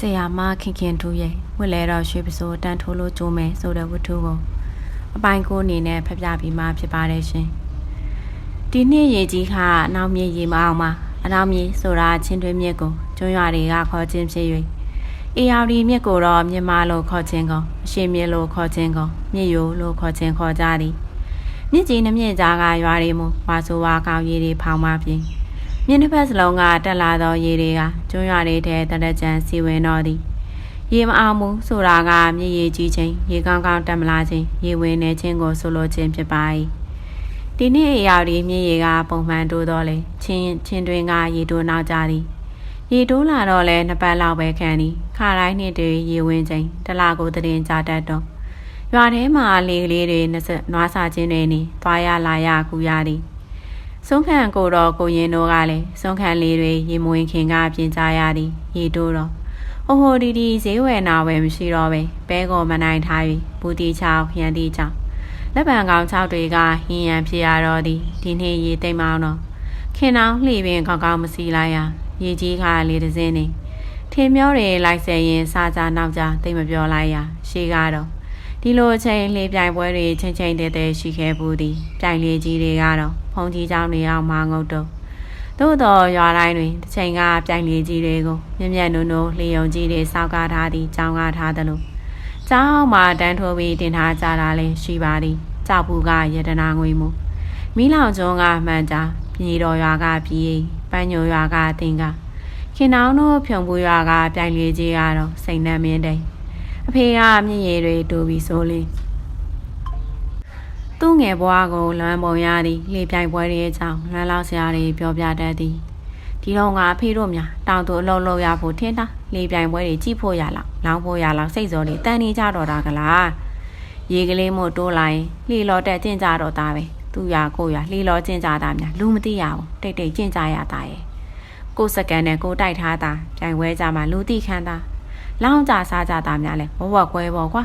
ဆရာမခင်ခင်ထူးရဲ့ဝက်လဲတော်ရွှေပစိုးတန်ထိုးလို့ကျိုးမယ်ဆိုတဲ့ဝတ္ထုကိုအပိုင်းကိုအနေနဲ့ဖျက်ပြပြီးမှဖြစ်ပါတယ်ရှင်ဒီနှစ်ရေကြီးကအနောက်မြေရေမအောင်မှာအနောက်မြေဆိုတာချင်းတွင်းမြစ်ကိုကျွန်းရွာတွေကခေါ်ခြင်းဖြစ်၍အေယာရီမြစ်ကိုတော့မြစ်မလို့ခေါ်ခြင်းကောအရှိမြစ်လို့ခေါ်ခြင်းကောမြစ်ယိုလို့ခေါ်ခြင်းခေါ်ကြသည်မြစ်ကြီးနှမြင့်ကြားကရွာတွေမူဝါဆိုဝါကောင်းရေတွေဖောင်းမှပြင် မြင်းတစ်ဖက်စလုံးကတက်လာသောရေတွေကကျွန်းရွာတွေထဲတရကြံစီဝင်တော်သည်ရေမအောင်မှုဆိုတာကမြည်ရည်ကြီးခြင်းရေကောင်းကောင်းတက်မလာခြင်းရေဝင်နေခြင်းကိုဆိုလိုခြင်းဖြစ်ပါ၏ဒီနေ့အရာဒီမြည်ရည်ကပုံမှန်တိုးတော့လေချင်းချင်းတွင်ကရေတိုးနောက်ကြသည်ရေတိုးလာတော့လဲနှစ်ပတ်လောက်ပဲခံသည်ခါတိုင်းနှစ်တွေရေဝင်ခြင်းတလကိုတရင်ကြတတ်တော့ရွာထဲမှာလေကလေးတွေနွားစာချင်းတွေနေသွားရလာရကူရသည် ဆုံးခံကိုတော့ကိုရင်တို့ကလည်းဆုံးခံလေးတွေရေမွေးခင်ကပြင်ကြရသည်ရေတိုးတော့ဟိုဟိုဒီဒီဈေးဝယ်နာဝယ်မရှိတော့ပဲပဲကောမနိုင်ထား၍ဘူတီချောင်းခရန်တီချောင်းလက်ပံကောင်၆တွေကဟင်းရန်ဖြစ်ရတော့သည်ဒီနေ့ရေသိမ့်မောင်းတော့ခင်နောင်းလှီပင်ကောင်းကောင်းမစီလိုက်ရရေကြီးခါလေးတစ်စင်းနေထင်မျောတွေလိုက်ဆဲရင်စားကြနောက်ကြသိမပြောလိုက်ရရှေးကတော့ ဒီလိုအချိန်လေးပြိုင်ပွဲတွေချင်းချင်းတဲတဲရှိခဲ့ဘူးသည်ပြိုင်လေးကြီးတွေကတော့ဖုန်ကြီးเจ้าနေအောင်မငုတ်တော့သို့တော်ရွာတိုင်းတွင်တစ်ချိန်ကပြိုင်လေးကြီးတွေကိုမြက်မြက်နုံနုံလျုံကြီးတွေစောက်ကားထားသည်ကြောင်းကားထားသလိုကျောင်းမှာတန်းထိုးပြီးတင်ထားကြတာလည်းရှိပါသည်ကြောက်ဘူးကယတနာငွေမူမီးလောင်ကျွန်းကမှန်ကြပြည်တော်ရွာကပြည်ပန်းညိုရွာကတင်ကခင်နောင်းတို့ဖြုံပူရွာကပြိုင်လေးကြီးကတော့စိန်နှံမင်းတဲ့ အဖေကမြင့်ရည်တွေတူပြီးဆိုလေးသူ့ငယ်ဘွားကိုလွမ်းပုံရသည်လေပြိုင်ပွဲတွေအကြောင်းလွမ်းလောက်စရာတွေပြောပြတတ်သည်ဒီတော့ငါဖေတို့များတောင်သူအလုံးလုံးရဖို့ထင်းတာလေပြိုင်ပွဲတွေကြည့်ဖို့ရလောက်လောင်းဖို့ရလောက်စိတ်စောလေးတန်နေကြတော့တာကလားရေကလေးမို့တိုးလိုက်လှီလော်တက်ကျင့်ကြတော့တာပဲသူ့ရကိုရလှီလော်ကျင့်ကြတာများလူမသိရဘူးတိတ်တိတ်ကျင့်ကြရတာရဲ့ကိုစကန်နဲ့ကိုတိုက်ထားတာပြိုင်ပွဲကြမှာလူတိခန်းတာ လောင်းကြစားကြတာများလဲဝဝကွဲပေါ့ကွာ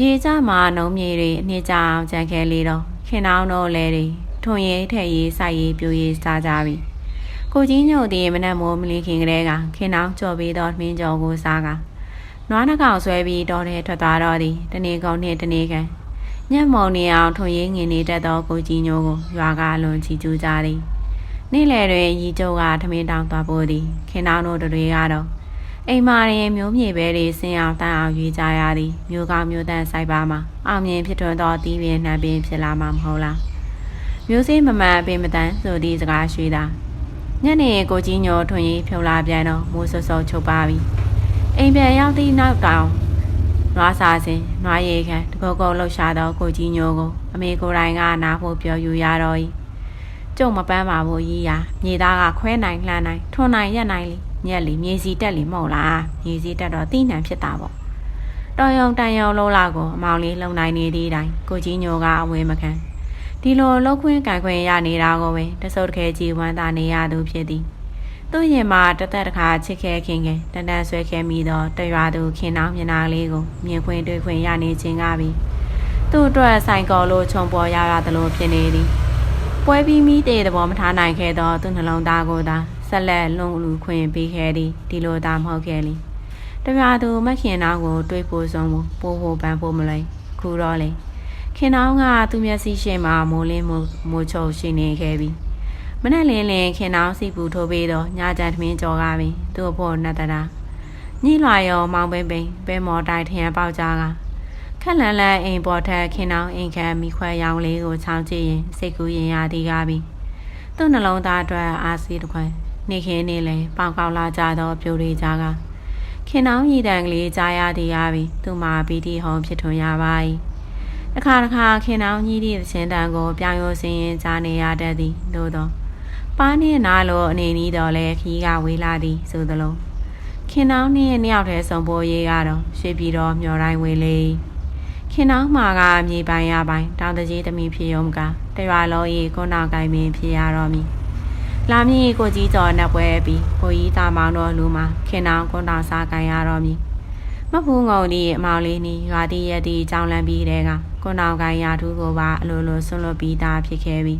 ရေကြမှာနှုံးမြေတွေအနှစ်ကြအောင်ကြံခဲလေးတော့ခင်အောင်တော့လဲတွေထွန်ရည်ထက်ရည်စိုက်ရည်ပြိုရည်စားကြပြီကိုကြီးညို့တည်မနဲ့မိုးမလီခင်ကလေးကခင်အောင်ကြော်ပြီးတော့မင်းကြော်ကိုစားကနွားနှကောင်ဆွဲပြီးတော့တဲ့ထွက်သွားတော့သည်တနေ့ကောင်နဲ့တနေ့ကန်ညက်မုံနေအောင်ထွန်ရည်ငင်နေတတ်သောကိုကြီးညို့ကိုရွာကလွန်ချီကျူးကြသည်နေ့လယ်တွင်ရီကျုပ်ကထမင်းတောင်သွားပို့သည်ခင်အောင်တို့တွေကတော့ အိမ်မာရင်မျိုးမြေပဲတွေဆင်းအောင်တန်းအောင်ရွေးကြရသည်မျိုးကောင်းမျိုးတန်းဆိုင်ပါမှာအောင်မြင်ဖြစ်ထွန်းသောတီးပင်နှံပင်ဖြစ်လာမှာမဟုတ်လားမျိုးစေးမမှန်ပင်မတန်ဆိုသည့်စကားရွှေတာညနေကိုကြီးညိုထွန်ရီဖြုံလာပြန်တော့မိုးဆဆောချုပ်ပါပြီအိမ်ပြန်ရောက်သည့်နောက်တောင်နွားစာစင်နွားရီခံတကုတ်ကုတ်လှုပ်ရှားသောကိုကြီးညိုကိုအမေကိုယ်တိုင်ကနားဖို့ပြောယူရတော့၏ကျုံမပန်းပါဘူးကြီးရာမြေသားကခွဲနိုင်လှမ်းနိုင်ထွန်နိုင်ရက်နိုင်လေ ညက်လီမြေစီတက်လီမဟုတ်လားမြေစီတက်တော့တိနှံဖြစ်တာပေါ့တော်ယုံတန်ယုံလုံးလာကိုအမောင်လေးလုံနိုင်နေသည့်တိုင်ကိုကြီးညိုကအဝေးမခံဒီလိုလောက်ခွင်းကန်ခွင်းရနေတာကိုပဲတဆုပ်တခဲကြီးဝမ်းသာနေရသူဖြစ်သည်သူ့ရင်မှာတသက်တခါချစ်ခဲခင်ခင်တန်တန်ဆွဲခဲမိသောတရွာသူခင်နောင်းမျက်နှာလေးကိုမြင်ခွင့်တွေ့ခွင့်ရနေခြင်းကပြီသူ့အတွက်ဆိုင်ကောလို့ခြုံပေါ်ရရသလိုဖြစ်နေသည်ပွဲပြီးမိတဲ့သဘောမထားနိုင်ခဲ့သောသူ့နှလုံးသားကိုသာ ဆက်လက်လွန်လူခွင့်ပေးခဲ့သည်ဒီလိုသာမဟုတ်ခဲ့လေတပြားသူမခင်နောင်းကိုတွေးဖို့ဆုံးဖို့ပို့ဖို့ပန်းဖို့မလဲခုတော့လေခင်နောင်းကသူ့မျက်စိရှိမှမိုးလင်းမိုးမိုးချုပ်ရှိနေခဲ့ပြီမနဲ့လင်းလင်းခင်နောင်းစီပူထိုးပြီးတော့ညကြံသမင်းကြော်ကားပြီသူ့အဖို့နတ်တရာညှိလွှာရောမောင်ပိမ့်ပိမ့်ပဲမော်တိုင်ထရန်ပေါက်ကြကခက်လန်လန်အိမ်ပေါ်ထက်ခင်နောင်းအိမ်ခမ်းမိခွဲရောင်လေးကိုချောင်းကြည့်ရင်စိတ်ကူးရင်ရသည်ကားပြီသူ့နှလုံးသားအတွက်အာစီတစ်ခွဲနေ ခင်းနေလဲပေါင်ကောက်လာကြသောပြိုတွေကြားကခင်နောင်းရည်တန်ကလေးကြားရသည်ရပြီသူ့မှာပီတိဟုံဖြစ်ထွန်းရပါ၏တစ်ခါတစ်ခါခင်နောင်းကြီးသည့်သချင်းတန်ကိုပြောင်းရိုးစင်းရင်ကြားနေရတတ်သည်သို့သောပါးနှင့်နားလိုအနေနီးတော်လဲခီးကဝေးလာသည်ဆိုသလိုခင်နောင်းနှင့်နှစ်ယောက်တည်းစုံပေါ်ရေးကတော့ရွှေပြည်တော်မျော်တိုင်းဝေလေခင်နောင်းမှာကမြေပိုင်ရပိုင်တောင်တကြီးသမီးဖြစ်ရုံကတရွာလုံးဤကိုနောက်ကိုင်းမင်းဖြစ်ရတော့မည် လာမည်ကိုကြီးကျော်နှက်ပွဲပြီးကိုကြီးတာမောင်တော်လူမှာခင်နောင်ကွန်တောင်စားကန်ရတော့မည်မဖူးငုံဒီအမောင်လေးနီရွာတိရတိကြောင်းလန်းပြီးတဲ့ကကွန်တောင်ကန်ရာထူးကိုပါအလိုလိုဆွန့်လွတ်ပြီးသားဖြစ်ခဲ့ပြီ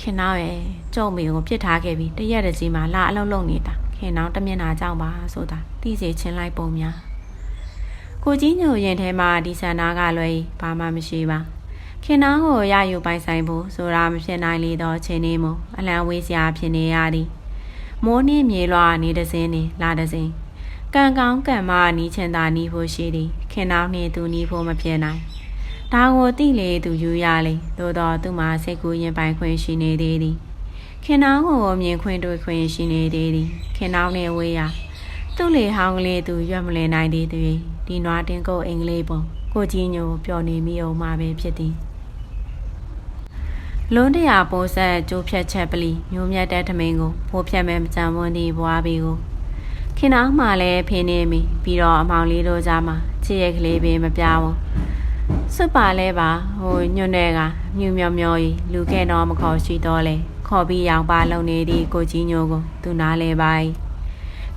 ခင်နောင်ရဲ့ကြုံမေကိုပြစ်ထားခဲ့ပြီးတရက်တကြီးမှလာအလုံးလုံးနေတာခင်ခင်နောင်တမျက်နာကြောင့်ပါဆိုတာသိစေချင်းလိုက်ပုံများကိုကြီးညိုရင်ထဲမှာဒီဆန္ဒကလွယ်ဘာမှမရှိပါ ခင်နောင်ကိုရယူပိုင်ဆိုင်ဖို့ဆိုတာမဖြစ်နိုင်လေတော့ချင်းနေမို့အလံဝေးစရာဖြစ်နေရသည်မိုးနှင်းမြေလွှာနေတစင်းနေလာတစင်းကံကောင်းကံမနီးချင်သာနီးဖို့ရှိသည်ခင်နောင်နှင့်သူနီးဖို့မဖြစ်နိုင်ဒါကိုတိလေသူယူရလေသို့တော့သူ့မှာစိတ်ကူးရင်ပိုင်ခွင့်ရှိနေသေးသည်ခင်နောင်ကိုမြင်ခွင့်တွေ့ခွင့်ရှိနေသေးသည်ခင်နောင်နဲ့ဝေးရသူ့လေဟောင်းကလေးသူရွက်မလဲနိုင်သေးသည်ဒီနွားတင်ကုတ်အင်္ဂလိပ်ပုံကိုကြီးညိုပျော်နေမိအောင်မှာပဲဖြစ်သည် လွန်းတရာပိုးဆက်ကျိုးဖြတ်ချက်ပလီမျိုးမြတ်တဲ့ထမင်းကိုဖိုးဖြတ်မဲ့မကြံဝန်းသည့်ဘွားဘီကိုခင်နောင်မှလည်းဖင်းနေမိပြီးတော့အမောင်လေးတို့ကြားမှာချစ်ရဲ့ကလေးပင်မပြားဘူးစွတ်ပါလဲပါဟိုညွန့်တဲ့ကမြူမြော်မြော်ကြီးလူခဲ့တော့မခေါ်ရှိတော့လေခေါ်ပြီးရောင်ပါလုံနေသည့်ကိုကြီးညိုကိုသူနားလဲပါ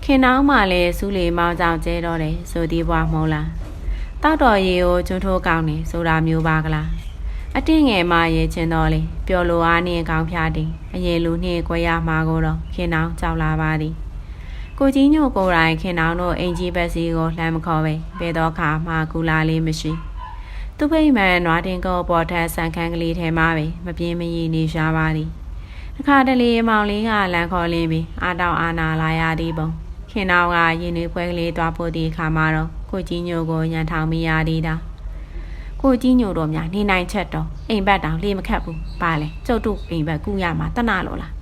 ခင်နောင်းမှလည်းစူးလီမောင်းကြောင်ကျဲတော့တယ်ဆိုသည်ဘွားမဟုတ်လားတောက်တော်ရီကိုကျွန်းထိုးကောင်းနေဆိုတာမျိုးပါကလား အတင်းငယ်မှရဲချင်းတော့လေပျော်လိုအားနှင့်ကောင်းဖျားသည်အရင်လူနှင့်ကြွယ်ရမှာကိုတော့ခင်နောင်းကြောက်လာပါသည်ကိုကြီးညိုကိုယ်တိုင်ခင်နောင်းတို့အင်ကြီးဘက်စီကိုလှမ်းမခေါ်ပဲဘယ်တော့ခါမှကူလာလေးမရှိသူ့ဖိမှန်နွားတင်ကောပေါ်ထက်ဆန်ခန်းကလေးထဲမှာပဲမပြင်းမရည်နေရှားပါသည်တစ်ခါတလေမောင်လေးကလမ်းခေါ်လင်းပြီးအာတောင်အာနာလာရသည်ပုံခင်နောင်ကရင်နေပွဲကလေးသွားဖို့ဒီအခါမှာတော့ကိုကြီးညိုကိုညံထောင်မိရသည်တာ ကိုကြီးညိုတော့များနေနိုင်ချက်တော့အိမ်ဘက်တောင်လေးမခတ်ဘူးပါလေကျုပ်တို့အိမ်ဘက်ကူရမှာတနာလို့လား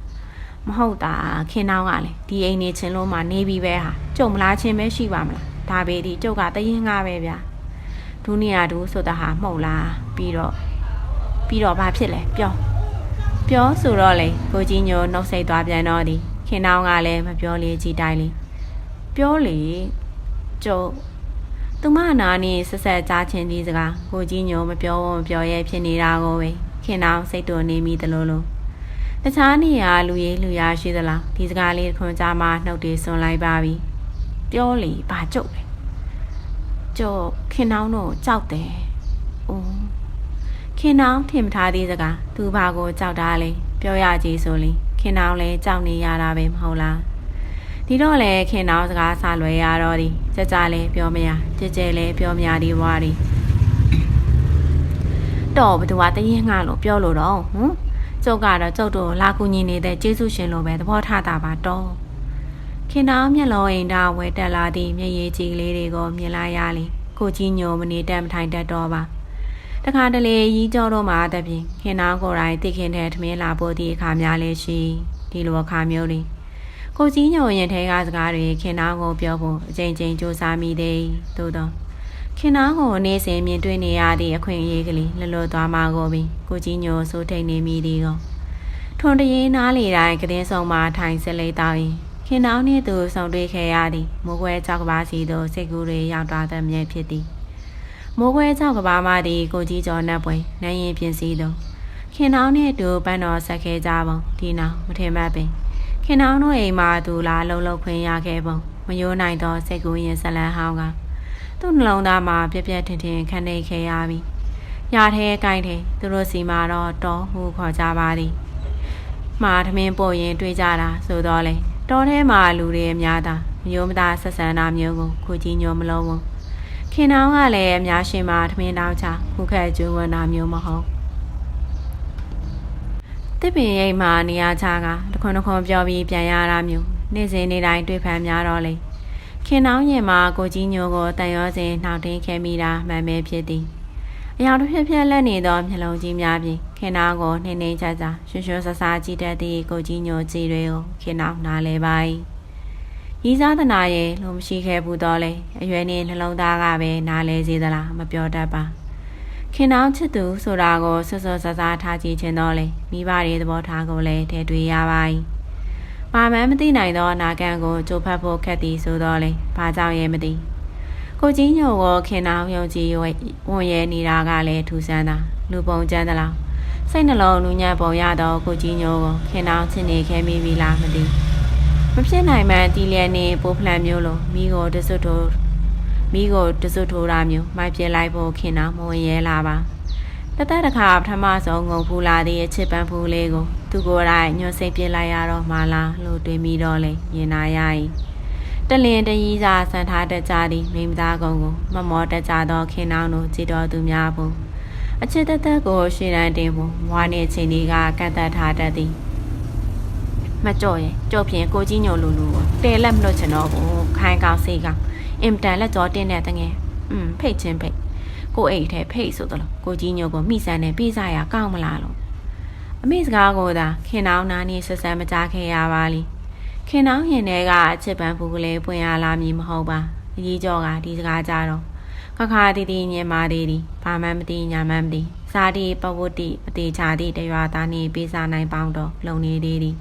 မဟုတ်တာခင်နောင်ကလည်းဒီအိမ်နေချင်းလုံးမှာနေပြီးပဲဟာကျုံမလားချင်းပဲရှိပါမလားဒါပေဒီကျုပ်ကတရင်ငါပဲဗျာဒုနီယာဒူဆိုတာဟာမှုတ်လားပြီးတော့ပြီးတော့ဘာဖြစ်လဲပြောပြောဆိုတော့လေကိုကြီးညိုနှုတ်ဆက်သွားပြန်တော့ဒီခင်နောင်ကလည်းမပြောလေကြည်တိုင်းလေးပြောလေကျုပ် သူမနာနေဆက်ဆက်ကြားချင်းဒီစကားကိုကြီးညိုမပြောမပြောရဲဖြစ်နေတာကိုပဲခင်နောင်စိတ်တူနေမိသလိုလိုတခြားနေရာလူရေးလူရရှိသလားဒီစကားလေးခွန်ကြားမှနှုတ်တွေဆွန်လိုက်ပါပြီပြောလေဘာကြုတ်လဲကျုပ်ခင်နောင်တို့ကြောက်တယ်။အိုးခင်နောင်ထင်မထားသေးစကားသူဘာကိုကြောက်တာလဲပြောရကြည်ဆိုလေခင်နောင်လည်းကြောက်နေရတာပဲမဟုတ်လား။ ဒီတော့လေခင်နောင်စကားဆလွယ်ရတော့ဒီကြကြလည်းပြောမရကြကြလည်းပြောမရဒီဘွားဒီတော့ဘသူကတရင်ငှလို့ပြောလို့တော့ဟမ်ကျုပ်ကတော့ကျုပ်တို့လာကူညီနေတဲ့ကျေးဇူးရှင်လိုပဲသဘောထားတာပါတော့ခင်တောင်းမျက်လုံးအိမ်သားဝဲတက်လာသည့်မျက်ရည်ကြီးလေးတွေကိုမြင်လိုက်ရလေကိုကြီးညိုမနေတက်မထိုင်တတ်တော့ပါတခါတလေရီးကြောတော့မှတပြင်ခင်တောင်းကိုယ်တိုင်သိခင်တဲ့ထမင်းလာဖို့ဒီအခါများလေးရှိဒီလိုအခါမျိုးလေး ကိုကြီးညိုရင်ထဲကစကားတွေခင်တောင်းကိုပြောဖို့အချိန်ချင်းစူးစမ်းမိသေးသို့တော့ခင်နာကိုနေစဉ်မြင်တွေ့နေရသည့်အခွင့်အရေးကလေးလှလွတ်သွားမှာကိုပင်ကိုကြီးညိုစိုးထိန်နေမိသည်ကောထွန်တရင်နားလေတိုင်းကတင်းဆောင်မှထိုင်စလိတောင်းရင်ခင်နောင်းနှင့်သူဆောင်တွေ့ခဲ့ရသည်မိုးခွဲကြောက်ကဘာစီသို့စိတ်ကူးတွေရောက်သွားသည်မြဲဖြစ်သည်မိုးခွဲကြောက်ကဘာမှသည်ကိုကြီးကျော်နှက်ပွဲနိုင်ရင်ပြင်စည်းသောခင်နောင်းနှင့်သူပန်းတော်ဆက်ခဲ့ကြပုံဒီနောက်မထင်မှတ်ပင် ခင်နောင်းတို့အိမ်မှာသူလာလှုပ်လှုပ်ခွင့်ရခဲ့ပုံမယိုးနိုင်သောစိတ်ကူးရင်ဇလန်းဟောင်းကသူ့နှလုံးသားမှာပြက်ပြက်ထင်ထင်ခံနေခဲ့ရပြီ။ညာထဲကိုင်းထဲသူတို့စီမှာတော့တော်ဟူခေါ်ကြပါသည်။မှားထမင်းပို့ရင်တွေးကြတာဆိုတော့လေတောထဲမှာလူတွေအများသားမျိုးမသားဆက်ဆံတာမျိုးကိုခုကြီးညိုမလုံးဘူးခင်နောင်းကလည်းအများရှင်မှာထမင်းတောင်းချခုခက်ကျွန်းဝင်တာမျိုးမဟုတ် တစ်ပင်ရိပ်မှာနေရာချကတခွန်းတခွန်းပြောပြီးပြန်ရတာမျိုးနေ့စဉ်နေ့တိုင်းတွေ့ဖန်များတော့လေခင်နောင်းရင်မှာကိုကြီးညိုကိုတန်ရောစဉ်နှောက်တင်းခဲမိတာမှန်ပဲဖြစ်သည်အရာတစ်ဖြက်ဖြက်လက်နေသောမျက်လုံးကြီးများဖြင့်ခင်နာကိုနှင်းနှင်းချာချာရွှွှွှဆဆာကြည့်တတ်သည့်ကိုကြီးညိုကြည်တွေကိုခင်နာနားလဲပါ၏ရီးစားသနာရဲ့လိုမရှိခဲ့ဘူးတော့လေအရွယ်နှင်းနှလုံးသားကပဲနားလဲစေသလားမပြောတတ်ပါ ခင်နောင်ချစ်သူဆိုတာကိုဆွဆွဆဆာထားကြည့်ခြင်းတော့လေမိဘတွေသဘောထားကိုလည်းထည့်တွေ့ရပါ၏ပါမန်းမသိနိုင်သောအနာဂတ်ကိုကြိုးဖက်ဖို့ခက်သည်ဆိုတော့လေဘာကြောင့်ရဲမသိကိုကြီးညိုကိုခင်နောင်ယုံကြည်ဝင်ရဲနေတာကလည်းထူဆန်းတာလူပုံကျန်းသလားစိတ်နှလုံးနူးညံ့ပုံရတော့ကိုကြီးညိုကိုခင်နောင်ချစ်နေခဲ့မိပြီလားမသိမဖြစ်နိုင်မှန်းတီလျက်နေပိုးဖလန်မျိုးလိုမိကိုတစွတ်ထိုး မိကိုတစွတ်ထိုးတာမျိုးမိုက်ပြလိုက်ဖို့ခင်နောင်မဝင်ရဲလာပါတသက်တစ်ခါပထမဆုံးငုံဖူးလာတဲ့အချစ်ပန်းဖူးလေးကိုသူကိုယ်တိုင်ညှို့စိတ်ပြစ်လိုက်ရတော့မှလားလို့တွေးမိတော့လေရင်နာရ၏တလင်တရီစာဆန်ထားတတ်ကြသည်မိမသားကုံကိုမမောတတ်ကြသောခင်နောင်တို့ကြည်တော်သူများဖို့အချစ်သက်သက်ကိုရှေ့တန်းတင်ဖို့ဝါနေချင်းဒီကကန့်သက်ထားတတ်သည်မကြော့ရဲ့ကြော့ဖြင့်ကိုကြီးညိုလူလူကိုတဲလက်မလို့ချင်တော့ဘူးခိုင်းကောင်စေးကောင် အင်တန်လက်ကြောတင်းတဲ့တငယ်อืมဖိတ်ချင်းဖိတ်ကိုအိတ်ထဲဖိတ်ဆိုတော့ကိုကြီးညိုကိုမိဆန်နဲ့ပြေးစားရကောင်းမလားလို့အမေစကားကိုသာခင်နောင်နာနေဆက်ဆံမကြခဲ့ရပါလိခင်နောင်ရင်ထဲကအချစ်ပန်းဖူးကလေးပွင့်ရလာမည်မဟုတ်ပါအကြီးကျော်ကဒီစကားကြတော့ခခာတီတီညင်မာတီတီဘာမှမသိညာမှမသိဇာတိပဝတ္တိအသေးချာတိတရွာသားနေပေးစားနိုင်ပေါင်းတော့လုံနေသေးသည်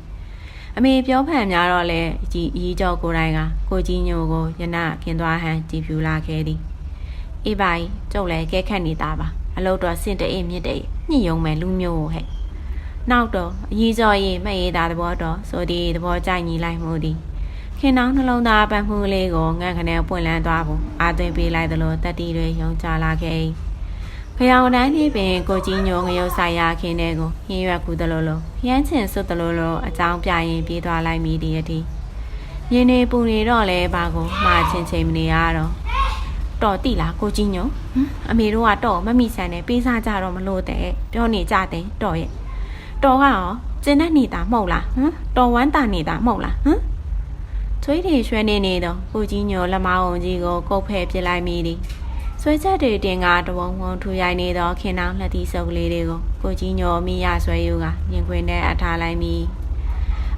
အမေပြောဖန်များတော့လေအကြီးအကြီးကျော်ကိုယ်တိုင်ကကိုကြီးညိုကိုယနခင်သွားဟန်ကြည်ဖြူလာခဲ့သည်အေးပါကြီးကျုပ်လည်းကဲခတ်နေတာပါအလုပ်တော့စင်တအေးမြစ်တဲ့ညှိယုံမယ်လူမျိုးဟဲ့နောက်တော့အကြီးကျော်ရေးမဲ့ရေးတာသဘောတော့ဆိုဒီသဘောကြိုက်ညီလိုက်မှုသည်ခင်နောင်နှလုံးသားပန်းမှုလေးကိုငန့်ခနဲ့ပွင့်လန်းသွားဖို့အာသွင်းပေးလိုက်သလိုတက်တီတွေယုံကြလာခဲ့၏ ခရောင်တန်းလေးပင်ကိုကြီးညိုငရုတ်ဆိုင်ရခင်းတဲ့ကိုဟင်းရွက်ကူသလိုလိုရမ်းချင်စွတ်သလိုလိုအကြောင်းပြရင်ပြေးသွားလိုက်မိသည်အထိရင်းနေပူနေတော့လဲဘာကိုမှားချင်းချင်းမနေရတော့တော်တိလားကိုကြီးညိုဟမ်အမေတို့ကတော့မမိဆန်နဲ့ပေးစားကြတော့မလို့တဲ့ပြောနေကြတယ်တော်ရဲ့တော်ကရောကျင်းတဲ့နေတာမဟုတ်လားဟမ်တော်ဝမ်းတာနေတာမဟုတ်လားဟမ်ချွေးတွေရွှဲနေနေတော့ကိုကြီးညိုလက်မအောင်ကြီးကိုကုတ်ဖဲ့ပြစ်လိုက်မိသည် ဆွဲချက်တွေတင်ကတဝုံဝုံထူရိုက်နေသောခင်နောင်လက်သီးစုပ်ကလေးတွေကိုကိုကြီးညိုမိရဆွဲယူကမြင်ခွင်နဲ့အထားလိုက်မိ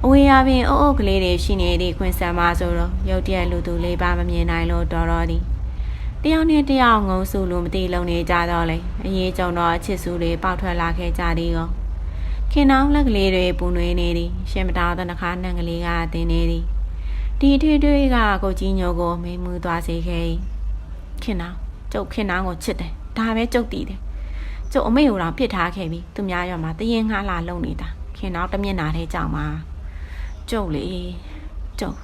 အဝေးရပင်အုပ်အုပ်ကလေးတွေရှိနေသည့်ခွင်ဆံမဆိုတော့ရုတ်တရက်လူသူလေးပါမမြင်နိုင်လို့တော်တော်သည်တယောက်နဲ့တယောက်ငုံစုလိုမသိလုံနေကြတော့လေအရေးကြုံတော့အချစ်စုတွေပေါက်ထွက်လာခဲ့ကြသည်ကောခင်နောင်လက်ကလေးတွေပူနွေးနေသည်ရှင်မတော်တဲ့နှခါနှံကလေးကတင်းနေသည်ဒီထွေးထွေးကကိုကြီးညိုကိုမိမှုသွားစေခဲ့၏ခင်နောင် ကျုပ်ခင်နောင်ကိုချစ်တယ်ဒါပဲကျုပ်တည်တယ်ကျုပ်အမေကိုတော့ပြစ်ထားခဲ့ပြီသူများရွာမှာတရင်ငှားလာလုံနေတာခင်နောင်တမျက်နာထဲကြောင်မှာကျုပ်လေကျုပ်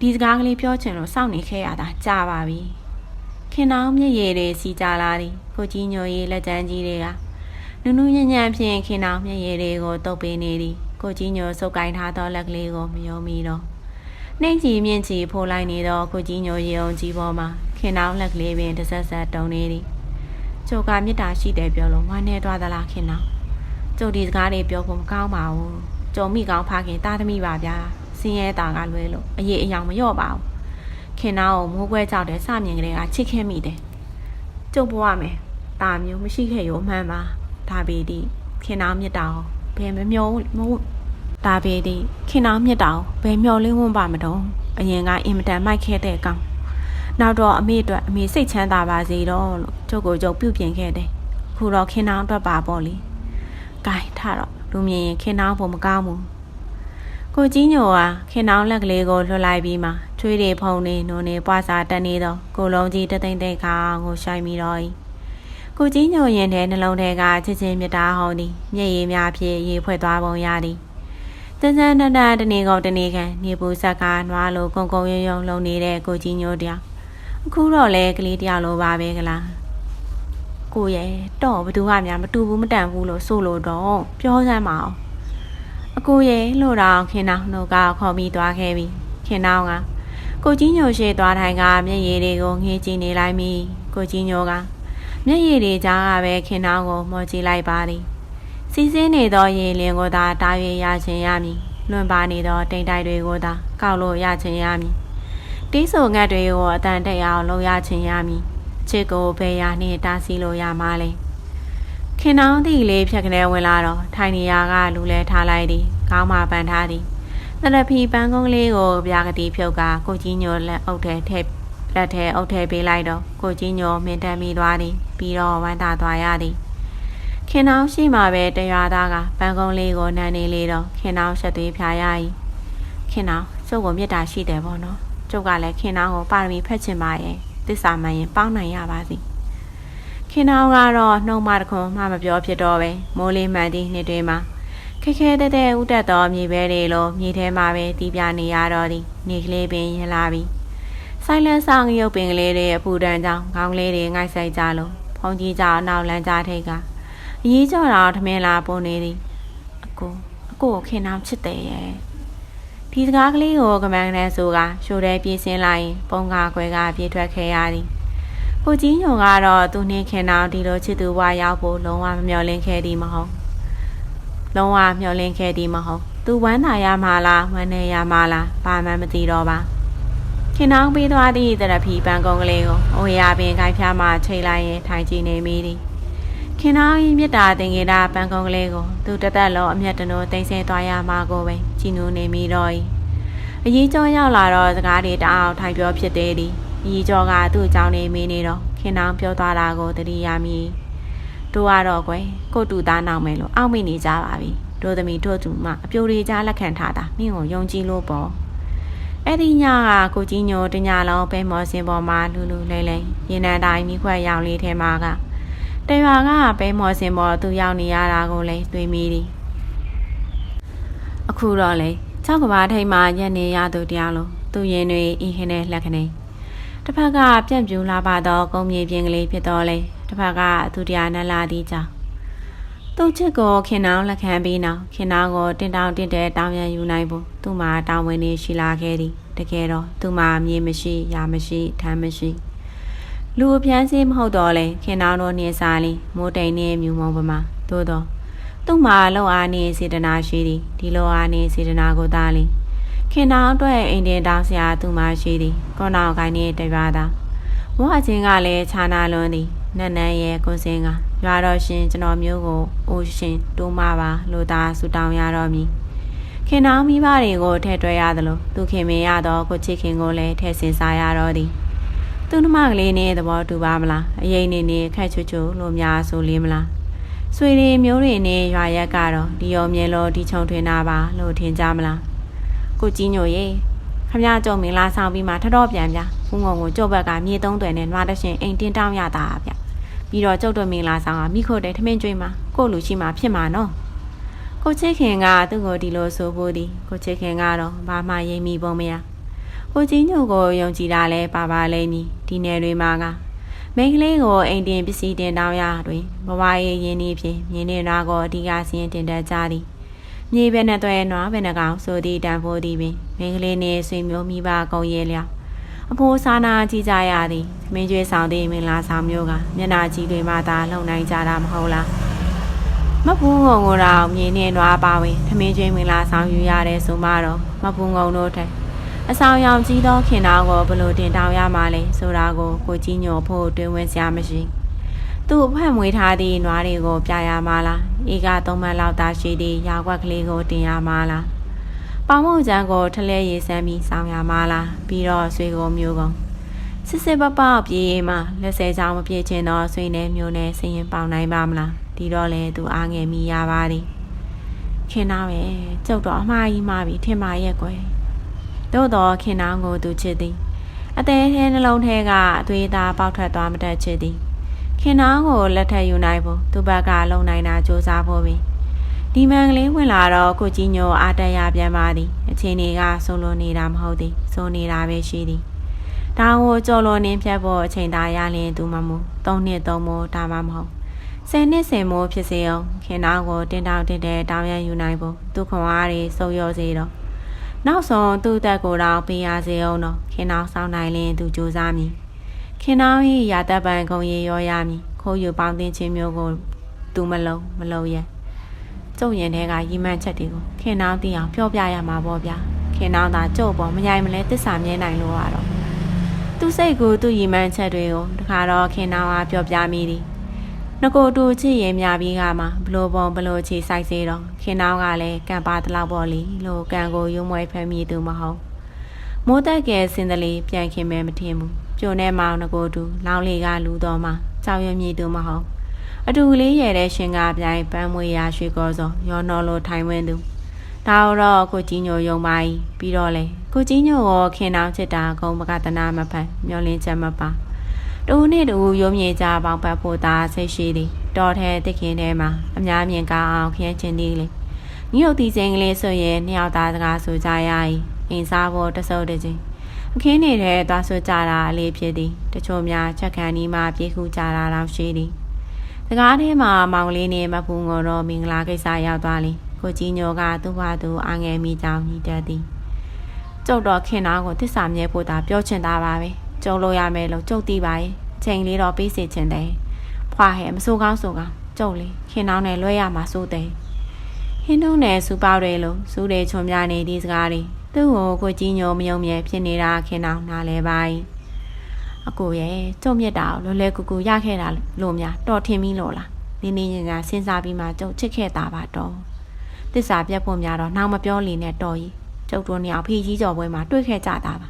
ဒီစကားကလေးပြောချင်လို့စောင့်နေခဲ့ရတာကြာပါပြီခင်နောင်မျက်ရည်တွေစီကြလာသည်ကိုကြီးညိုရေးလက်ကျန်းကြီးတွေကနူးနူးညံ့ညံ့ဖြင့်ခင်နောင်မျက်ရည်တွေကိုတုပ်ပေးနေသည်ကိုကြီးညိုစုပ်ကိုင်းထားသောလက်ကလေးကိုမယုံမီတော့နှိမ့်ချီမြင့်ချီဖိုးလိုက်နေသောကိုကြီးညိုရေုံကြီးပေါ်မှာ ခင်နောင်လက်ကလေးပင်တဆက်ဆက်တုံနေသည်ကျုပ်ကမေတ္တာရှိတယ်ပြောလို့ဝမ်းနေသွားသလားခင်နောင်ကျုပ်ဒီစကားတွေပြောဖို့မကောင်းပါဘူးကျုံမိကောင်းဖခင်တာသမီပါဗျာစင်းရဲတာကလွဲလို့အရေးအယောင်မလျော့ပါဘူးခင်နောင်ကိုမိုးခွဲကြောက်တဲ့စမြင်ကလေးကချစ်ခဲမိတယ်ကျုပ်ဘဝမယ်တာမျိုးမရှိခဲ့ရောမှန်ပါဒါပေသည်ခင်နောင်မြတ်တာဘယ်မမျောမဟုတ်ဒါပေသည်ခင်နောင်မြတ်တာဘယ်မျောလင်းဝန်းပါမတော့အရင်ကအင်မတန်မိုက်ခဲ့တဲ့ကောင် နောက်တော့အမေအတွက်အမေစိတ်ချမ်းသာပါစေတော့လို့ကျုပ်ကိုကျုပ်ပြုပြင်ခဲ့တယ်ခုတော့ခင်နောင်အတွက်ပါပေါ့လေဂိုင်းထားတော့လူမြင်ရင်ခင်နောင်ဖို့မကောင်းဘူးကိုကြီးညိုဟာခင်နောင်လက်ကလေးကိုလွှတ်လိုက်ပြီးမှချွေးတွေဖုံနေနုံနေပွားစာတက်နေတော့ကိုလုံးကြီးတသိမ့်သိမ့်ခါကိုရှိုင်းပြီးတော့ကိုကြီးညိုရင်တဲ့နှလုံးထဲကချစ်ချင်းမြတ်တာဟောင်းသည်မျက်ရည်များဖြင့်ရေဖွဲ့သွားပုံရသည်တန်တန်တန်တန်တနေကုန်တနေခံနေပူဆက်ကနွားလိုကုံကုံရုံရုံလုံနေတဲ့ကိုကြီးညိုတယောက် အခုတော့လေကလေးတယောက်လိုပါပဲကလားကိုရဲ့တော့ဘသူကများမတူဘူးမတန်ဘူးလို့ဆိုလို့တော့ပြောစမ်းပါအောင်အကိုရဲ့လို့တော့ခင်နောင်တို့ကခေါ်ပြီးသွားခဲ့ပြီခင်နောင်ကကိုကြီးညိုရှိသွားတိုင်းကမျက်ရည်တွေကိုငေးကြည့်နေလိုက်မိကိုကြီးညိုကမျက်ရည်တွေကြားကပဲခင်နောင်ကိုမော်ကြည့်လိုက်ပါသည်စီးစင်းနေသောရေလင်းကိုသာတားရွေရခြင်းရမည်လွန်ပါနေသောတိမ်တိုက်တွေကိုသာကောက်လို့ရခြင်းရမည် တီးဆိုငတ်တွေကိုအတန်တက်အောင်လုပ်ရခြင်းရမည်ချစ်ကိုဘယ်ရာနှင့်တားဆီးလို့ရမှာလဲခင်နောင်းသည့်လေးဖြတ်ကနေဝင်လာတော့ထိုင်နေရာကလူလဲထားလိုက်သည်ကောင်းမှပန်ထားသည်တရဖီပန်းကုန်းလေးကိုပြာကတိဖြုတ်ကကိုကြီးညိုလက်အုပ်ထဲထည့်လက်ထဲအုပ်ထဲပေးလိုက်တော့ကိုကြီးညိုမင်းတမ်းမိသွားသည်ပြီးတော့ဝမ်းသာသွားရသည်ခင်နောင်းရှိမှပဲတရွာသားကပန်းကုန်းလေးကိုနန်းနေလေတော့ခင်နောင်းဆက်သွေးဖြာရ၏ခင်နောင်းကျုပ်ကမေတ္တာရှိတယ်ပေါ့နော် ကျုပ်ကလည်းခင်နောင်းကိုပါရမီဖက်ချင်ပါရဲ့တစ္ဆာမှန်ရင်ပေါင်းနိုင်ရပါစီခင်နောင်းကတော့နှုံမတခွန်မှမပြောဖြစ်တော့ပဲမိုးလေးမှန်သည့်နှစ်တွင်မှာခက်ခဲတဲ့တဲ့ဥတက်တော်မြေပဲတွေလိုမြေထဲမှာပဲတီးပြနေရတော့သည်နေကလေးပင်ရင်လာပြီဆိုင်လန်ဆောင်ရုပ်ပင်ကလေးတွေအပူတန်းကြောင့်ခေါင်းကလေးတွေငိုက်ဆိုင်ကြလို့ဖုန်ကြီးကြောင်နောက်လန်းကြထိတ်ကအရေးကြောတာထမင်းလာပုံနေသည်အကိုအကိုကိုခင်အောင်ချစ်တယ်ရဲ့ ဒီစကားကလေးကိုကမန်းနဲ့ဆိုကရှိုးတဲ့ပြေးစင်းလိုက်ရင်ပုံကားခွဲကပြေးထွက်ခဲ့ရသည်ကိုကြီးညုံကတော့သူနှင်းခင်အောင်ဒီလိုချစ်သူဘဝရောက်ဖို့လုံးဝမမျှော်လင့်ခဲ့သည်မဟုတ်လုံးဝမျှော်လင့်ခဲ့သည်မဟုတ်သူဝမ်းသာရမှာလားဝမ်းနေရမှာလားဘာမှမသိတော့ပါခင်အောင်ပေးသွားသည့်တရဖီပန်းကုန်းကလေးကိုအိုရပင်ခိုင်ဖျားမှချိန်လိုက်ရင်ထိုင်ကြည့်နေမိသည်ခင်အောင်၏မြတ်တာတင်ကြတာပန်းကုန်းကလေးကိုသူတသက်လုံးအမျက်တနိုးတိမ်ဆဲသွားရမှာကိုပဲ ကြည်နူးနေမိတော့၏အကြီးကျော်ရောက်လာတော့စကားတွေတအောင်ထိုင်ပြောဖြစ်သေးသည်အကြီးကျော်ကသူ့အကြောင်းနေမိနေတော့ခင်အောင်ပြောသွားတာကိုတတိယမိတို့ကတော့ကွယ်ကိုတူသားနောက်မယ်လို့အောက်မိနေကြပါပြီတို့သမီးတို့သူမအပြိုတွေကြားလက်ခံထားတာမင်းကိုယုံကြည်လို့ပေါ့အဲ့ဒီညကကိုကြီးညိုတညလုံးပဲမော်စင်ပေါ်မှာလူလူလဲလဲရင်နံတိုင်းမိခွက်ရောင်လေးထဲမှာကတရွာကပဲမော်စင်ပေါ်သူရောက်နေရတာကိုလည်းတွေ့မိသည် အခုတော့လေ၆ကဘာထိတ်မှညနေရသူတရားလုံးသူရင်တွေအင်းခင်းနဲ့လက်ခနေတစ်ဖက်ကပြန့်ပြူလာပါတော့ကုန်းမြေပြင်းကလေးဖြစ်တော့လေတစ်ဖက်ကသူတရားနဲ့လာသည်ကြောင့်သူ့ချစ်ကိုခင်နောင်းလက်ခံပြီးနောက်ခင်နောင်းကိုတင်တောင်းတင်တဲ့တောင်းရန်ယူနိုင်ဖို့သူ့မှာတောင်းဝင်နေရှိလာခဲ့သည်တကယ်တော့သူ့မှာမြေမရှိရာမရှိထမ်းမရှိလူအပြန်းစည်းမဟုတ်တော့လေခင်နောင်းတို့နေစားလီမိုးတိမ်နေမြူမုံပမာသို့တော့ သူ့မှာလောက်အားနေစေတနာရှိသည်ဒီလိုအားနေစေတနာကိုသားလီခင်နောင်းအတွက်အိမ်တင်တောင်းစရာသူ့မှာရှိသည်ကောနောင်ကိုင်းနေတရွာသားဝါချင်းကလည်းခြာနာလွန်းသည်နတ်နန်းရဲ့ကွန်စင်ကရွာတော်ရှင်ကျွန်တော်မျိုးကိုအိုရှင်တိုးမပါလို့သာဆူတောင်းရတော့မည်ခင်နောင်မိဘတွေကိုထဲ့တွဲရသလိုသူခင်မင်ရတော့ကိုချစ်ခင်ကိုလည်းထဲ့ဆင်စားရတော့သည်သူနှမကလေးနဲ့သဘောတူပါမလားအရင်နေနေခက်ချွချွလို့များဆိုလေးမလား ဆွေတွေမျိုးတွေနဲ့ရွာရက်ကတော့ဒီရောမြဲလို့ဒီချုံထွင်တာပါလို့ထင်ကြမလားကိုကြီးညိုရေခမရကြုံမင်လာဆောင်ပြီးမှထတော့ပြန်ပြဘုံငုံကိုကျုပ်ဘက်ကမြေသုံးသွယ်နဲ့နွားတရှင်အိမ်တင်တောင်းရတာဗျပြီးတော့ကျုပ်တို့မင်လာဆောင်ကမိခိုတဲ့ထမင်းကျွေးမှာကို့လူရှိမှဖြစ်မှာနော်ကိုချစ်ခင်ကသူ့ကိုဒီလိုဆိုဖို့ဒီကိုချစ်ခင်ကတော့ဘာမှရိပ်မိပုံမရကိုကြီးညိုကိုယုံကြည်တာလဲပါပါလိမ့်မည်ဒီနယ်တွေမှာက မိန်းကလေးကိုအိမ်တင်ပစ္စည်းတင်တောင်းရတွင်ဘဝရဲ့ရင်းနှီးဖြင့်မြင်းနေနာကိုအဓိကစီရင်တင်တတ်ကြသည်မြေပဲနဲ့တွဲနွားပဲနှကောင်ဆိုသည့်တန်ဖိုးသည်ပင်မိန်းကလေးနှင့်ဆွေမျိုးမိဘကုံရဲလျောက်အဖိုးစားနာကြည့်ကြရသည်မင်းကျွေးဆောင်သည့်မင်္ဂလာဆောင်မျိုးကမျက်နာကြီးတွေမှသာလုံနိုင်ကြတာမဟုတ်လားမပူးငုံကိုတော့မြင်းနဲ့နွားပါဝင်ထမင်းကျွေးမင်္ဂလာဆောင်ယူရတဲ့ဆိုမှတော့မပူးငုံတို့ထက် အဆောင်ရောင်ကြီးသောခင်တော်ကိုဘလို့တင်တောင်းရမှာလဲဆိုတာကိုကိုကြီးညိုဖို့တွင်ဝင်စရာမရှိသူ့အဖက်မွေးထားသည့်နွားတွေကိုပြရမှာလားအေကသုံးမှတ်လောက်သာရှိသည့်ရာခွက်ကလေးကိုတင်ရမှာလားပေါင်မုံချမ်းကိုထလဲရေးဆမ်းပြီးဆောင်ရမှာလားပြီးတော့ဆွေကိုမျိုးကုန်စစ်စစ်ပပပြေးမှလက်ဆယ်ချောင်းမပြေချင်တော့ဆွေနဲ့မျိုးနဲ့ဆင်းရင်ပေါင်နိုင်ပါမလားဒီတော့လေသူအားငယ်မိရပါသည်ခင်နာရဲ့ကျုပ်တော့အမှားကြီးမှပြီထင်ပါရဲ့ကွယ် သို့တော့ခင်နောင်ကိုသူချစ်သည်အသေးသေးနှလုံးထဲကအသွေးသားပေါက်ထွက်သွားမတတ်ချစ်သည်ခင်နောင်ကိုလက်ထပ်ယူနိုင်ဖို့သူ့ဘက်ကလုံနိုင်တာစူးစမ်းဖို့ပင်ဒီမန်ကလေးဝင်လာတော့ကိုကြီးညိုအားတက်ရပြန်ပါသည်အချိန်တွေကဆိုလိုနေတာမဟုတ်သည်ဆိုနေတာပဲရှိသည်ဒါကိုကြော်လွန်နေဖြတ်ဖို့အချိန်သာရလင်သူမမူ၃နှစ်၃မိုးဒါမှမဟုတ်ဆယ်နှစ်ဆယ်မိုးဖြစ်စေအောင်ခင်နောင်ကိုတင်တောင်တင်တဲ့တောင်းရယူနိုင်ဖို့သူခွန်အားတွေစုံရောစေတော့ နောက်ဆုံးသူ့တက်ကိုယ်တော်ပေးရစေအောင်တော့ခင်နောင်ဆောင်နိုင်လင်သူကြိုးစားမည်ခင်နောင်၏ရာတပ်ပံခုံရရောရမည်ခိုးယူပေါင်းတင်ခြင်းမျိုးကိုသူမလုံးမလုံးရဲ့ကျုပ်ရင်ထဲကရီမှန်းချက်တွေကိုခင်နောင်သိအောင်ပြောပြရမှာပေါ့ဗျာခင်နောင်သာကျုပ်ပေါ်မញိုင်မလဲတစ္ဆာမြဲနိုင်လို့ရတော့သူစိတ်ကိုသူ့ရီမှန်းချက်တွေကိုတခါတော့ခင်နောင်ကပြောပြမိသည် ငကိုတူချစ်ရင်မြပြီးကမှဘလို့ပုံဘလို့ချီဆိုင်စေတော့ခင်နောင်းကလည်းကံပါတလောက်ပေါ့လေလို့ကံကိုရုံးမွဲဖမ်းမိသူမဟုတ်မိုးတက်ကဲစင်တလီပြန်ခင်မဲမထင်ဘူးပြိုနေမောင်ငကိုတူလောင်းလေးကလူတော်မှာကြောက်ရွံ့မြည်သူမဟုတ်အတူလေးရတဲ့ရှင်ကပြိုင်ပန်းမွေရာရွှေကောစောရောနော်လိုထိုင်ဝင်းသူဒါတော့ကိုကြီးညိုယုံပါ ਈ ပြီးတော့လေကိုကြီးညိုရောခင်နောင်းချစ်တာဂုံပကတနာမဖန်မျောလင်းချက်မပါ တူနဲ့တူရုံမြေကြပေါင်းပတ်ဖို့သာဆိတ်ရှိသည်တော်ထဲတစ်ခင်ထဲမှာအများမြင်ကောင်းအောင်ခင်းချင်သည်လေညီတို့ဒီချိန်ကလေးဆိုရင်နှစ်ယောက်သားစကားဆိုကြရ၏အင်းစားဖို့တဆုပ်တချင်းအခင်းနေတဲ့သွားဆိုကြတာအလေးဖြစ်သည်တချို့များချက်ခံဒီမှပြေးခုကြတာတော့ရှိသည်စကားထဲမှာမောင်လေးနဲ့မဖူငေါ်တော့မင်္ဂလာကိစ္စရောက်သွားလိကိုကြီးညိုကသူ့ဘာသူအငယ်မိကြောင်ညီတတ်သည်ကျုပ်တော့ခင်နာကိုတစ္ဆာမြဲဖို့သာပြောချင်တာပါပဲ ကျုံလို့ရမယ်လို့ကျုပ်သိပါရဲ့ချိန်လေးတော့ပေးစီချင်တယ်ဖွာဟဲ့မစိုးကောင်းဆိုကောင်းကျုပ်လေခင်နောင်းနဲ့လွှဲရမှာစိုးတယ်ဟင်းတုံးနဲ့စူပေါတယ်လို့စူးတယ်ချုံပြနေဒီစကားတွေသူ့ကိုကိုကြီးညိုမယုံမြဲဖြစ်နေတာခင်နောင်းနားလဲပါ යි အကိုရဲ့ကျုံမြတ်တာကိုလွယ်လွယ်ကူကူရခဲ့တာလို့များတော်ထင်ပြီလို့လားနေနေညာညာစဉ်းစားပြီးမှကျုပ်ချစ်ခဲ့တာပါတော့တစ္ဆာပြတ်ဖို့များတော့နောက်မပြောလီနဲ့တော်ကြီးကျုပ်တို့နှစ်ယောက်ဖီကြီးကျော်ပွဲမှာတွေ့ခဲ့ကြတာပါ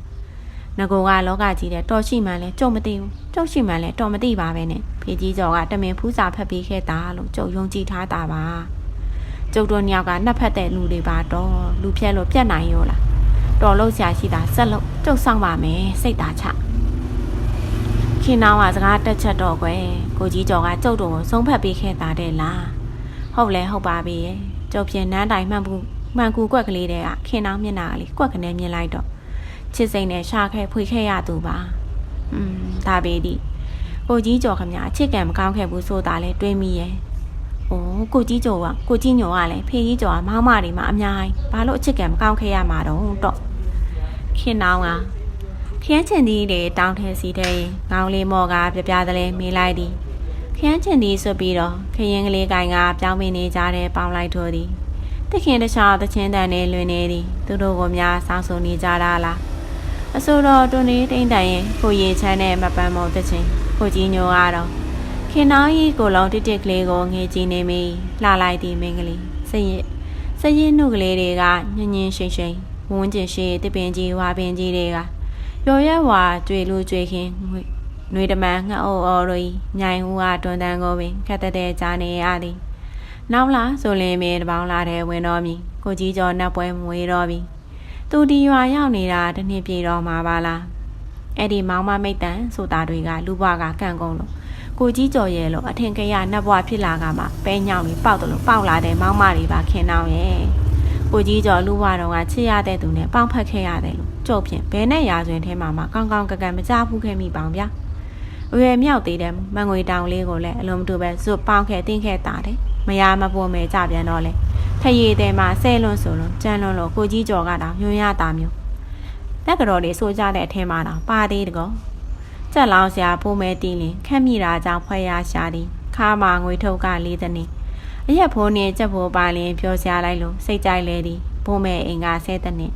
ငကိုကလောကကြီးတဲ့တော်ရှိမှန်းလဲကျုံမသိဘူးကျုပ်ရှိမှန်းလဲတော်မသိပါပဲနဲ့ဖေကြီးကျော်ကတမင်ဖူးစာဖက်ပြီးခဲ့တာလို့ကျုပ်ယုံကြည်ထားတာပါကျုပ်တို့နှစ်ယောက်ကနှက်ဖက်တဲ့လူတွေပါတော့လူဖြက်လို့ပြတ်နိုင်ရောလားတော်လို့ဆရာရှိတာဆက်လို့ကျုပ်ဆောင်ပါမယ်စိတ်သာချခင်နောင်းကစကားတက်ချက်တော့ကွယ်ကိုကြီးကျော်ကကျုပ်တို့ကိုဆုံးဖက်ပေးခဲ့တာတဲ့လားဟုတ်လဲဟုတ်ပါပြီရဲ့ကျုပ်ပြင်နန်းတိုင်မှန်ဘူးမှန်ကူကွက်ကလေးတဲ့ကခင်နောင်းမျက်နှာကလေးကွက်ကနေမြင်လိုက်တော့ ချစ်စိန်နဲ့ရှာခဲ့ဖွေခဲ့ရသူပါอืมဒါပေဒီကိုကြီးကျော်ခမအချစ်ကံမကောင်းခဲ့ဘူးဆိုတာလဲတွေးမိရဲ့။အိုးကိုကြီးကျော်ကကိုကြီးညော်ကလည်းဖေကြီးကျော်ကမောင်မတွေမှာအများကြီးဘာလို့အချစ်ကံမကောင်းခဲ့ရမှာတော့တော့ခင်နောင်းကခရမ်းချင်သည်တွေတောင်းထဲစီတဲ့ရင်ငောင်းလေးမော့ကပြပြတလဲမေးလိုက်သည်ခရမ်းချင်သည်ဆိုပြီးတော့ခရင်ကလေးကိုင်ကပြောင်းပင်နေကြတဲ့ပေါင်းလိုက်ထိုးသည်တခင်တခြားသချင်းတန်နဲ့လွင်နေသည်သူတို့ကများစောင်းဆိုနေကြတာလား အဆိုတော်တွန်နေတိမ့်တိုင်ရင်ကိုရေချမ်းနဲ့မပန်းမုံတချင်းကိုကြီးညိုကတော့ခင်နောင်းကြီးကိုလုံးတစ်တစ်ကလေးကိုငေးကြည့်နေမိလှလိုက်သည်မင်းကလေးစရင်စရင်နှုတ်ကလေးတွေကညင်ညင်ရှိန်ရှိန်ဝန်းကျင်ရှိတပင်ကြီးဝါပင်ကြီးတွေကရော်ရက်ဝါကြွေလူကြွေခင်းငွေနွေတမန်ငှက်အိုအော်တို့ညိုင်ဟူဟာတွန်တန်ကိုပင်ခက်တဲ့တဲ့ကြားနေရသည်နောက်လာဆိုလင်းမင်းတပေါင်းလာတဲ့ဝင်တော်မီကိုကြီးကျော်နတ်ပွဲမွေးတော်ပြီ သူဒီရွာရောက်နေတာတစ်နှစ်ပြည့်တော့မှာပါလားအဲ့ဒီမောင်မမိတ်တန်ဆိုတာတွေကလူဘွားကကန့်ကုန်လို့ကိုကြီးကျော်ရဲ့လို့အထင်ကရနတ်ဘွားဖြစ်လာကမှပဲညောင်လေးပေါက်တယ်လို့ပေါက်လာတဲ့မောင်မတွေပါခင်အောင်ရဲ့ကိုကြီးကျော်လူဘွားတော်ကချစ်ရတဲ့သူနဲ့ပေါင်းဖက်ခဲ့ရတယ်လို့ကြုတ်ဖြင့်ဘဲနဲ့ရာဇဝင်ထဲမှာမှကောင်းကောင်းကကန်မကြဘူးခဲ့မိပောင်ဗျာအရွယ်မြောက်သေးတယ်မန်ငွေတောင်လေးကိုလည်းအလုံးမတူပဲဇွတ်ပေါင်းခဲ့တင်းခဲ့တာတယ်မရမပေါ်မဲကြပြန်တော့လေ ထရည်တဲ့မှာဆဲလွန်းဆိုလွန်းကြမ်းလွန်းလို့ကိုကြီးကျော်ကတောင်ညွှန်ရတာမျိုးလက်ကြော်လေးဆိုကြတဲ့အထင်းမှာတော့ပါသေးတကောကြက်လောင်စရာပိုးမဲတီးလင်ခက်မိတာကြောင့်ဖွဲ့ရရှာသည်ခါမာငွေထုတ်ကလေးသည်နေအရက်ဖိုးနဲ့ကြက်ဖိုးပါလင်ပြောစရာလိုက်လို့စိတ်ကြိုက်လေသည်ဘိုးမဲအင်္ဂါဆဲတဲ့နဲ့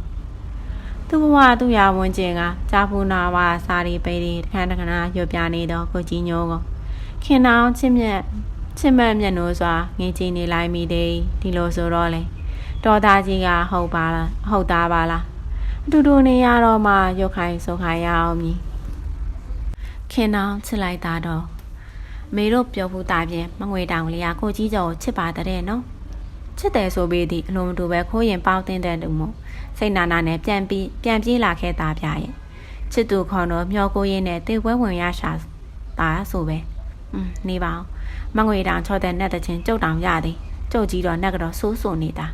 သူ့ဘဝသူ့ရဝန်ကျင်ကကြာဖူနာဝါစာရီပေရီတခန်းတခဏရွပြနေတော့ကိုကြီးညိုကိုခင်နောင်ချစ်မြတ် ချစ်မက်မျက်နှိုးစွာငေးကြည့်နေလိုက်မိတယ်ဒီလိုဆိုတော့လေတော်သားကြီးကဟုတ်ပါလားဟုတ်သားပါလားအတူတူနေရတော့မှရုတ်ခိုင်ဆုတ်ခိုင်ရအောင်မြည်ခင်နောင်ချစ်လိုက်တာတော့မေတို့ပြောဘူးတာပြင်မငွေတောင်လေးကကိုကြီးကျော်ကိုချစ်ပါတဲ့နော်ချစ်တယ်ဆိုပြီးဒီအလုံးမတူပဲခိုးရင်ပေါင်းတင်တဲ့လူမို့စိတ်နာနာနဲ့ပြန်ပြီးပြန်ပြေးလာခဲ့တာပြရဲ့ချစ်သူခေါ်တော့မျောကိုရင်းနဲ့တေပွဲဝင်ရရှာတာဆိုပဲอืมနေပါအောင် မငွေတောင်ချောတဲ့နဲ့တချင်းကျုပ်တောင်ရသည်ကျုပ်ကြီးတော့နက်ကတော့ဆိုးဆိုးနေတာ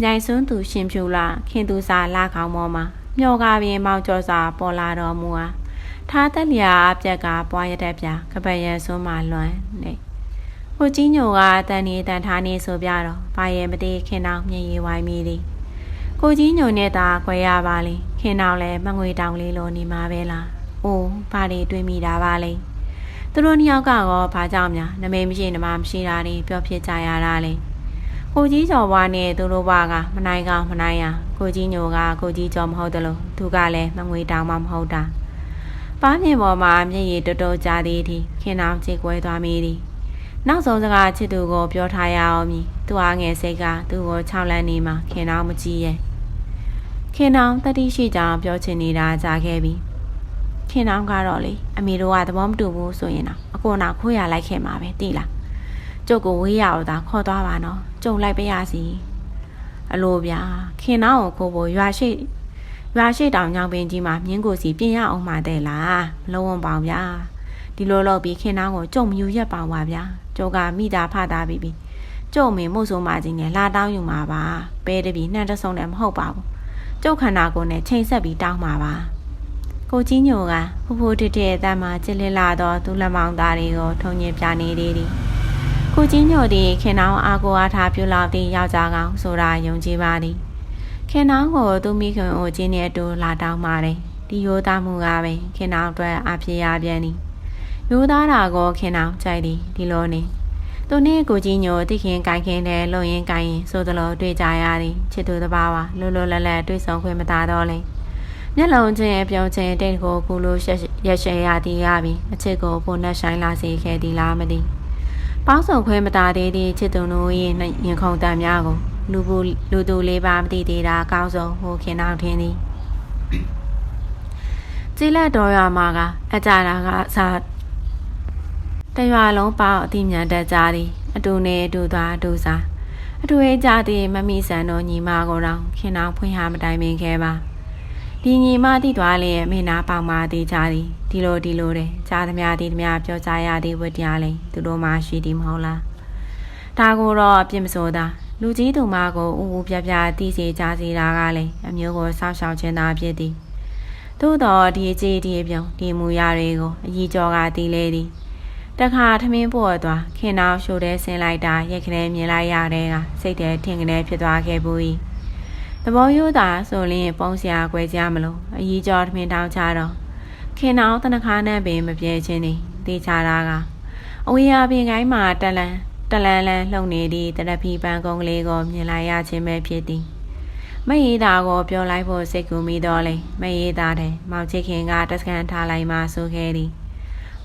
မြိုင်စွန်းသူရှင်ဖြူလာခင်သူစာလာခေါင်းမောမှာမျောကားပြင်းမောင်ကျော်စာပေါ်လာတော်မူဟာထားသက်လျာအပြက်ကပွားရတဲ့ပြကပရန်စွန်းမှလွမ်းနေဟိုကြီးညိုကတန်နေတန်ထားနေဆိုပြတော့ဘာရဲ့မသိခင်တောင်မြင်ရဝိုင်းမိသည်ကိုကြီးညိုနဲ့သာခွဲရပါလိခင်တောင်လည်းမငွေတောင်လေးလိုနေမှာပဲလားအိုးဘာတွေတွေးမိတာပါလဲ သူတို့နှစ်ယောက်ကရောဘာကြောင့်များနမေမရှိနမမရှိတာတွေပြောဖြစ်ကြရတာလေကိုကြီးကျော်ဘွားနဲ့သူတို့ဘွားကမနိုင်ကောင်မနိုင်ရကိုကြီးညိုကကိုကြီးကျော်မဟုတ်တယ်လို့သူကလည်းမငွေတောင်မှမဟုတ်တာပါးမြင်ပေါ်မှာမျက်ရည်တော်တော်ကြာသေးသည်ခင်အောင်ချေကွဲသွားမိသည်နောက်ဆုံးစကားချစ်သူကိုပြောထားရအောင်မည်သူအားငယ်စိတ်ကသူ့ကို၆လန်းနေမှခင်အောင်မကြည့်ရဲ့ခင်အောင်တတိရှိကြောင်ပြောချင်နေတာကြာခဲ့ပြီ ခင်အောင်ကတော့လေအမေတို့ကသဘောမတူဘူးဆိုရင်တော့အကိုနာခိုးရလိုက်ခဲ့မှာပဲတိလားကျုပ်ကိုဝေးရအောင်သာခေါ်သွားပါနော်ကျုံလိုက်ပေးရစီအလိုဗျာခင်အောင်ကိုခိုးဖို့ရွာရှိရွာရှိတောင်ညောင်ပင်ကြီးမှာမြင်းကိုစီပြင်ရအောင်မှတဲ့လားမလုံးဝပေါင်ဗျာဒီလိုလုပ်ပြီးခင်နောင်းကိုကြုံမယူရက်ပါပါဗျာကျုပ်ကမိတာဖတာပြီးပြီကျုံမင်းမို့ဆိုမှချင်းနဲ့လာတောင်းယူမှာပါပဲတပြီနှံ့တဆုံလည်းမဟုတ်ပါဘူးကျုပ်ခန္ဓာကိုယ်နဲ့ချိန်ဆက်ပြီးတောင်းမှာပါ ကိုကြီးညိုကဖူဖူတစ်တစ်အတမ်းမှာကြည်လင်လာတော့သူ့လက်မောင်းသားတွေကိုထုံညင်ပြနေသေးသည်ကိုကြီးညို့သည်ခင်နောင်အာကိုအားထားပြုလောက်သည့်ယောက်ျားကောင်ဆိုတာယုံကြည်ပါသည်ခင်နောင်ကိုသူမိခင်အိုကြီးနှင့်အတူလာတောင်းပါတယ်ဒီရိုးသားမှုကပင်ခင်နောင်အတွက်အဖြစ်ရပြန်သည်ရိုးသားတာကိုခင်နောင်ကြိုက်သည်ဒီလိုနေသူနှင့်ကိုကြီးညိုတိခင်ကိုင်ခင်တဲ့လုံရင်ကိုင်ရင်ဆိုသလိုတွေ့ကြရသည်ချစ်သူတစ်ပါးပါလွတ်လွတ်လပ်လပ်တွေ့ဆုံခွင့်မသာတော့လေ မျက်လုံးချင်းပြုံးချင်းတိတ်ကိုကူလို့ရက်ရှယ်ရသည်ရပြီအချစ်ကိုပုံနဲ့ဆိုင်လာစေခဲ့သည်လားမသိပေါင်းစုံခွဲမသာသေးသည့်ချစ်သူတို့၏ရင်ခုန်တံများကိုလူဘူးလူသူလေးပါမသိသေးတာအကောင်းဆုံးဟိုခင်နောက်ထင်းသည်ကြည်လက်တော်ရမှာကအကြတာကစားတရွာလုံးပေါ့အတိမြန်တက်ကြသည်အတူနေအတူသွားအတူစားအတူရေးကြသည်မမီဆန်တော်ညီမကိုတော့ခင်အောင်ဖွင့်ဟာမတိုင်ပင်ခဲ့ပါ ဒီညီမတိသွားလျက်မိနာပေါင်မာသေးကြသည်ဒီလိုဒီလိုတဲ့ကြားသမျှဒီသမျှပြောကြရသည်ဝတ္တရားလေးသူတို့မှရှိသည်မဟုတ်လားဒါကိုတော့အပြစ်မစိုးတာလူကြီးသူမကိုဥဥပြပြတီးစီကြစီတာကလည်းအမျိုးကိုစောက်ရှောက်ခြင်းသာဖြစ်သည်သို့တော့ဒီအကြီးဒီအပြုံဒီမူရတွေကိုအကြီးကျော်ကတီးလေသည်တခါထမင်းပေါ်သွားခင်နောက်ရှို့တဲ့ဆင်းလိုက်တာရက်ခနဲမြင်လိုက်ရတဲ့ကစိတ်ထဲထင်ကနေဖြစ်သွားခဲ့ဘူး၏ သဘောရိုးတာဆိုလင်းပုံစရာကွဲကြမလို့အကြီးကျော်ထမင်းတောင်းချတော့ခင်နောက်တနခါနဲ့ပင်မပြေချင်းနေတေးချတာကအဝေးအပြင်ကိုင်းမှာတလန်တလန်လန်လှုပ်နေသည့်တရဖီပန်းကုန်းကလေးကိုမြင်လိုက်ရခြင်းပဲဖြစ်သည်မအေးတာကိုပြောလိုက်ဖို့စိတ်ကူမိတော့လေမအေးတာတဲ့မောင်ချစ်ခင်ကတက်စကန်ထားလိုက်မှဆိုခဲ့သည်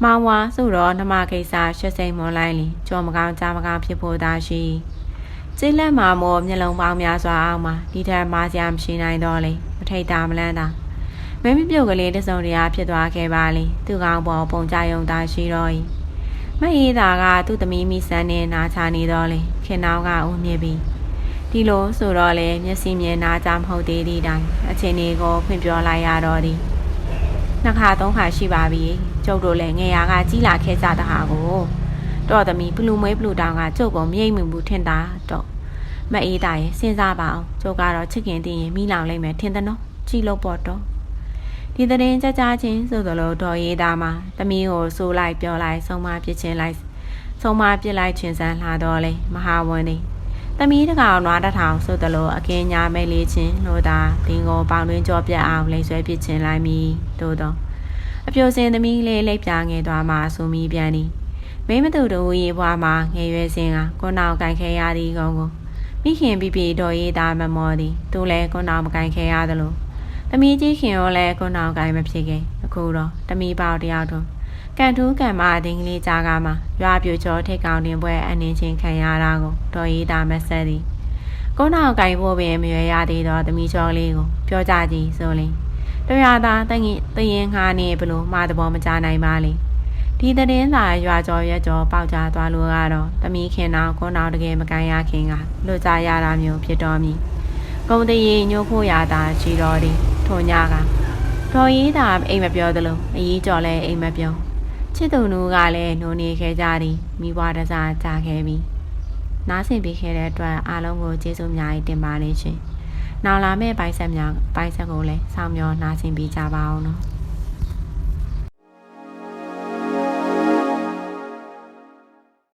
မောင်ဝါဆိုတော့နှမကိစ္စရွှတ်စိမ်မွန်လိုက်လင်ကြော်မကောင်းကြားမကောင်းဖြစ်ဖို့သာရှိ ကျင်းလက်မှာမောမျက်လုံးပေါင်းများစွာအောင်မှာဒီထက်မာစရာမရှိနိုင်တော့လေမထိတ်တာမလန်းတာမင်းမပြုတ်ကလေးတစုံတရာဖြစ်သွားခဲ့ပါလေသူကောင်ပေါ်ပုံကြယုံသားရှိတော့၏မအေးသာကသူ့သမီးမိဆန်းနဲ့နာချနေတော့လေခင်နောင်ကဦးမြစ်ပြီးဒီလိုဆိုတော့လေမျက်စိမြင်နာကြမဟုတ်သေးသည့်တိုင်အချိန်လေးကိုဖွင့်ပြောလိုက်ရတော့သည်နှစ်ခါသုံးခါရှိပါပြီကျုပ်တို့လည်းငယ်ရာကကြီးလာခဲ့ကြတာဟာကိုတော့သမီးဘလူမွေးဘလူတောင်ကကျုပ်ကမြိတ်မှုဘူးထင်တာတော့ မအေးတာရဲ့စဉ်းစားပါအောင်ကျုပ်ကတော့ချစ်ခင်တည်ရင်မိလောင်လိုက်မယ်ထင်တယ်နော်ကြည့်လို့ပေါ့တော့ဒီတဲ့ရင်ကြကြချင်းဆိုသလိုဒေါ်ရေးသားမှာသမီးကိုဆိုးလိုက်ပြောလိုက်ဆုံးမပြစ်ချင်းလိုက်ဆုံးမပြစ်လိုက်ချင်းစမ်းလာတော့လေမဟာဝန်နေသမီးတကောင်နွားတထောင်ဆိုသလိုအကင်းညာမဲလေးချင်းလို့သာတင်းကိုပေါင်တွင်းကြောပြက်အောင်လိမ့်ဆွဲပြစ်ချင်းလိုက်မိတို့တော့အပြိုစင်သမီးလေးလိပ်ပြငယ်သွားမှဆူမီပြန်သည်မင်းမသူတို့ရေဘွားမှာငယ်ရွယ်စဉ်ကကိုနောက်ကင်ခဲရသည်ကောင်ကို မိခင်ပြပြတော်ရေးသားမမော်သည်သူလည်းကိုနောက်မကင်ခဲရသလိုတမီးကြီးခင်ရောလည်းကိုနောက်ကင်မဖြစ်ခင်အခုတော့တမီးပေါတယောက်တော့ကန်ထူးကန်မအတင်းကလေးကြားကားမှာရွာပြိုကျော်ထိတ်ကောင်တင်ပွဲအနှင်းချင်းခံရတာကိုတော်ရေးသားမဆက်သည်ကိုနောက်ကင်ဖို့ပင်မရွေရသေးတော့တမီးချောလေးကိုပြောကြကြည့်ဆိုလင်တို့ရသားတငင်တရင်ငါနေဘလို့မှားတဘောမကြနိုင်ပါလေ ဒီတဲ့င်းသာရွာကျော်ရက်ကျော်ပေါက်ကြသွားလို့ကတော့တမီးခင်နောက်ကိုနောက်တကယ်မကန်ရခင်ကလွတ်ကြရတာမျိုးဖြစ်တော်မူကုံတရေညှို့ဖို့ရတာရှိတော်သည်ထိုညကတော်ရေးတာအိမ်မပြောသလိုအကြီးကျော်လဲအိမ်မပြောချစ်သူနူကလည်းနိုးနေခဲ့ကြသည်မိဘတစားကြာခဲ့ပြီနားဆင်ပေးခဲ့တဲ့အတွက်အားလုံးကိုကျေးဇူးအများကြီးတင်ပါတယ်ရှင်နောက်လာမယ့်ပိုက်ဆက်များပိုက်ဆက်ကိုလည်းစောင့်မျှော်နားဆင်ပေးကြပါအောင်နော်